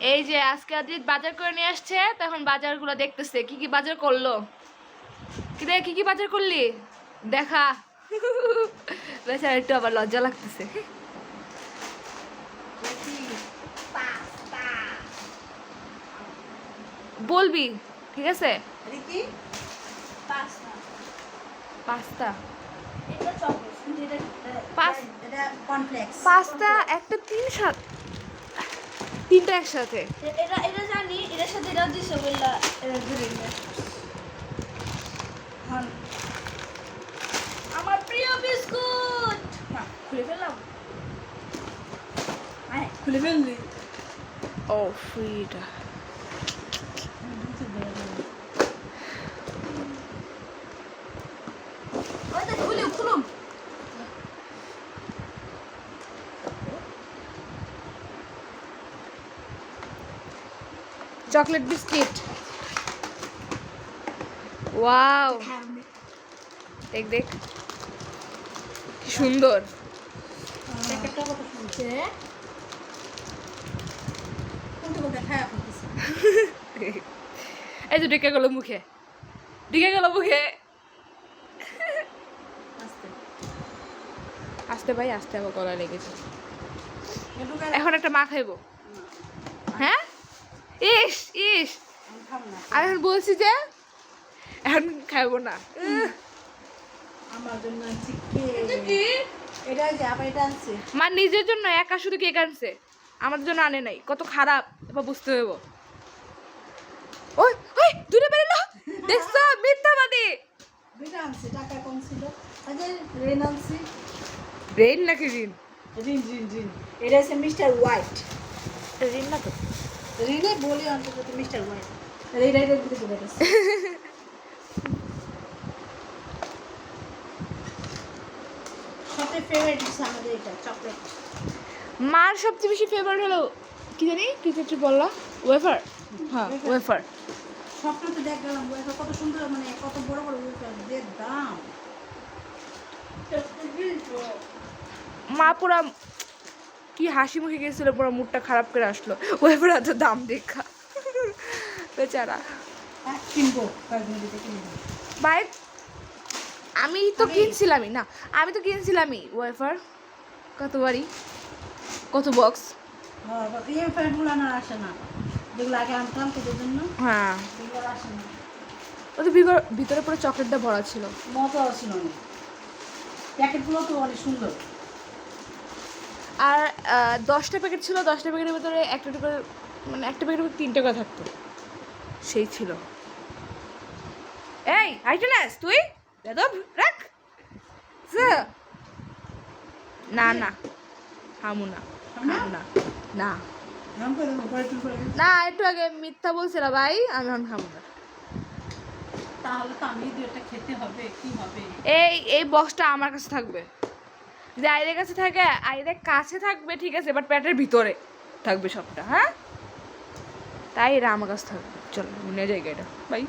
এই যে আজকে অজিত বাজার করে নিয়ে আসছে তখন বাজারগুলো দেখতেছে। কি কি বাজার করল? কি রে কি কি বাজার করলি? দেখা। বেচারা একটু আবার লজ্জা লাগতেছে। বলবি ঠিক আছে? পাস্তা। পাস্তা একটা তিন সাত তিনটা একসাথে। এটা এটা জানি এটার সাথে এটাও দিছে বললা এটা ধরে আমার প্রিয় বিস্কুট! না খুলে ফেললাম। খুলে ফেললি। ও ফ্রিটা ওই দেখ খুলুম খুলুম চকলেট বিস্কিট। ওয়াও। দেখ দেখ। কি সুন্দর। এই যে ঢুকে গেল মুখে। ঢুকে গেল মুখে। আসতে ভাই আসতে আমার গলা লেগেছে। এখন একটা মা খাইবো। হ্যাঁ? ইস ইস। আমি খাব না আমি এখন বলছি যে এখন খাইবো না। মা নিজের জন্য একা শুধু কেক আনছে। আমার জন্য আনে নাই। কত খারাপ এবার বুঝতে হইব। ওই ওই দূরে বেরোলো। দেখছ? মিথ্যাবাদী। রেন নাকি রিন রিন রিন রিন এটা হচ্ছে মিস্টার হোয়াইট। রিন না তো? রিনে বলি অন্তত মিস্টার চলে গেছে সবচেয়ে ফেভারিট হচ্ছে আমাদের এটা চকলেট মার সবচেয়ে বেশি ফেভারিট হলো কি জানি? কি কিছু বললা? ওয়েফার হ্যাঁ ওয়েফার স্বপ্ন তো দেখ গেলাম ওয়েফার কত সুন্দর মানে কত বড় বড় ওয়েফার যে দাম। মা পুরা কি হাসি মুখে গেছিল পুরো মুডটা খারাপ করে আসলো। ওয়েফার এত দাম দেখা। বেচারা। ভাই আমি তো কিনছিলামই না আমি তো কিনছিলামই ওয়েফার। কতবারই কত বক্স হ্যাঁ। না ওদের ভিতর- পুরো চকলেটটা ভরা ছিল। মজা ছিল প্যাকেটগুলো তো অনেক সুন্দর। আর দশটা প্যাকেট ছিল দশটা প্যাকেটের ভিতরে একটা করে মানে একটা প্যাকেটের ভিতরে তিনটে করে থাকতো। সেই ছিল। এই আইটেনাস তুই? বেদব রাখ। না না। হামু না হামু না। না। না একটু আগে মিথ্যা বলছিল ভাই আমি এখন খাব না। তাহলে তো আমি দু খেতে হবে কি হবে? এই এই বক্সটা আমার কাছে থাকবে। যদি আইদের কাছে থাকে, আইদের কাছে থাকবে, ঠিক আছে বাট প্যাটের ভিতরে থাকবে সবটা হ্যাঁ? তাই আমার কাছে থাকবে। চলো, নিয়ে যাই এটা বাই